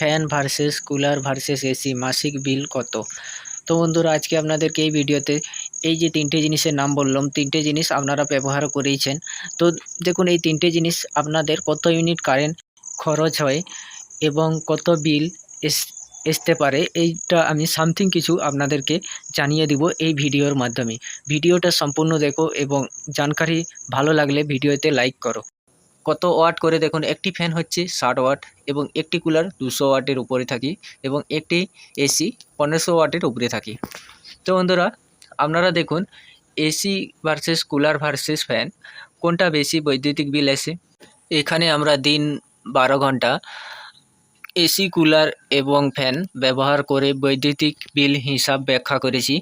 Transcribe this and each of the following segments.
Fan versus cooler versus AC মাসিক bill কত? তো বন্ধুরা, আজকে আপনাদেরকে এই ভিডিওতে এই যে তিনটে জিনিসের নাম বললাম, তিনটে জিনিস আপনারা ব্যবহার করেইছেন। তো দেখুন, এই তিনটে জিনিস আপনাদের কত ইউনিট কারেন্ট খরচ হয় এবং কত বিল এস আসতে পারে, এইটা আমি সামথিং কিছু আপনাদেরকে জানিয়ে দিব এই ভিডিওর মাধ্যমে। ভিডিওটা সম্পূর্ণ দেখো এবং জানকারি ভালো লাগলে ভিডিওতে লাইক করো। কত ওয়াট করে দেখুন, একটি ফ্যান হচ্ছে ষাট ওয়াট এবং একটি কুলার দুশো ওয়াটের উপরে থাকি এবং একটি এসি পনেরোশো ওয়াটের উপরে থাকি। তো বন্ধুরা, আপনারা দেখুন AC versus cooler versus fan কোনটা বেশি বৈদ্যুতিক বিল আসে এখানে আমরা দিন বারো ঘণ্টা এসি কুলার এবং ফ্যান ব্যবহার করে বৈদ্যুতিক বিল হিসাব ব্যাখ্যা করেছি।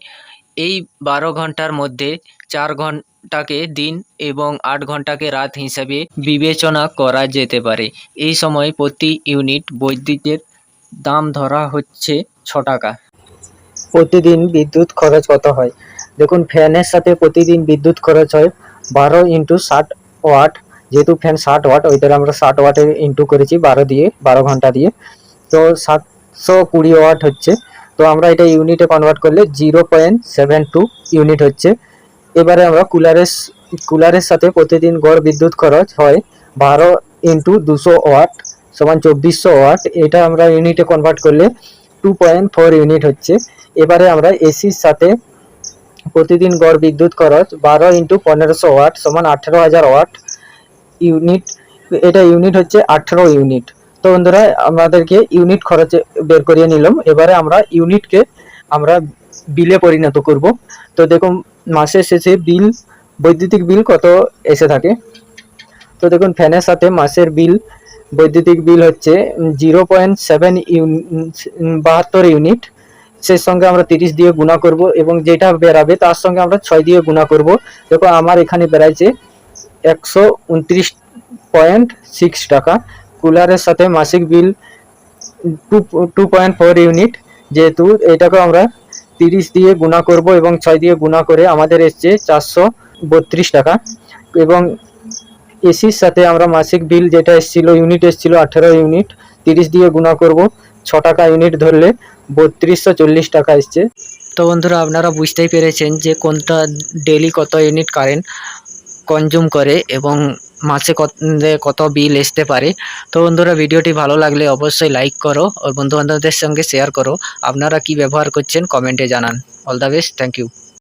এই বারো ঘণ্টার মধ্যে চার ঘন্টাকে দিন এবং আট ঘন্টাকে রাত হিসাবে বিবেচনা করা যেতে পারে। এই সময় প্রতি ইউনিট বৈদ্যুতের দাম ধরা হচ্ছে ছ টাকা। প্রতিদিন বিদ্যুৎ খরচ কত হয়? দেখুন, ফ্যানের সাথে প্রতিদিন বিদ্যুৎ খরচ হয় বারো ইন্টু ষাট ওয়াট। যেহেতু ফ্যান ষাট ওয়াট, ওইটার আমরা ষাট ওয়াটের ইন্টু করেছি, বারো দিয়ে, বারো ঘণ্টা দিয়ে। তো সাতশো কুড়ি ওয়াট হচ্ছে। তো আমরা এটা ইউনিটে কনভার্ট করলে zero point seven two unit হচ্ছে। এবারে আমরা কুলারের কুলারের সাথে প্রতিদিন গড় বিদ্যুৎ খরচ হয় বারো ইন্টু দুশো ওয়াট সমান চব্বিশশো ওয়াট এটা আমরা ইউনিটে কনভার্ট করলে টু পয়েন্ট ফোর ইউনিট হচ্ছে। এবারে আমরা এসির সাথে প্রতিদিন গড় বিদ্যুৎ খরচ বারো ইন্টু পনেরোশো ওয়াট সমান আঠেরো হাজার ওয়াট ইউনিট এটা ইউনিট হচ্ছে আঠেরো ইউনিট তো বন্ধুরা, আমাদেরকে ইউনিট খরচ বের করিয়ে নিলাম। এবারে আমরা ইউনিটকে আমরা বিলে পরিণত করব। তো দেখুন, মাসের শেষে বিল বৈদ্যুতিক বিল কত এসে থাকে? তো দেখুন ফ্যানের সাথে মাসের বিল বৈদ্যুতিক বিল হচ্ছে জিরো পয়েন্ট সেভেন বাহাত্তর ইউনিট সেই সঙ্গে আমরা তিরিশ দিয়ে গুণা করব এবং যেটা বেরাবে তার সঙ্গে আমরা ছয় দিয়ে গুণা করব। দেখো, আমার এখানে বেড়াইছে একশো উনত্রিশ পয়েন্ট সিক্স টাকা। কুলারের সাথে মাসিক bill two two point four unit যেহেতু এটাকে আমরা তিরিশ দিয়ে গুণা করব এবং ছয় দিয়ে গুণা করে আমাদের এসছে চারশো বত্রিশ টাকা। এবং এসির সাথে আমরা মাসিক বিল যেটা এসেছিল ইউনিট এসেছিল আঠেরো ইউনিট তিরিশ দিয়ে গুণা করব ছ টাকা ইউনিট ধরলে বত্রিশশো চল্লিশ টাকা এসছে। তো বন্ধুরা, আপনারা বুঝতেই পেরেছেন যে কোনটা ডেলি কত ইউনিট কারেন্ট কনজিউম করে এবং মাসে কত বিল আসতে পারে। তো বন্ধুরা, ভিডিওটি ভালো লাগলে অবশ্যই লাইক করো ও বন্ধুবান্ধবদের সঙ্গে শেয়ার করো। আপনারা কি ব্যবহার করছেন কমেন্টে জানান। All the best thank you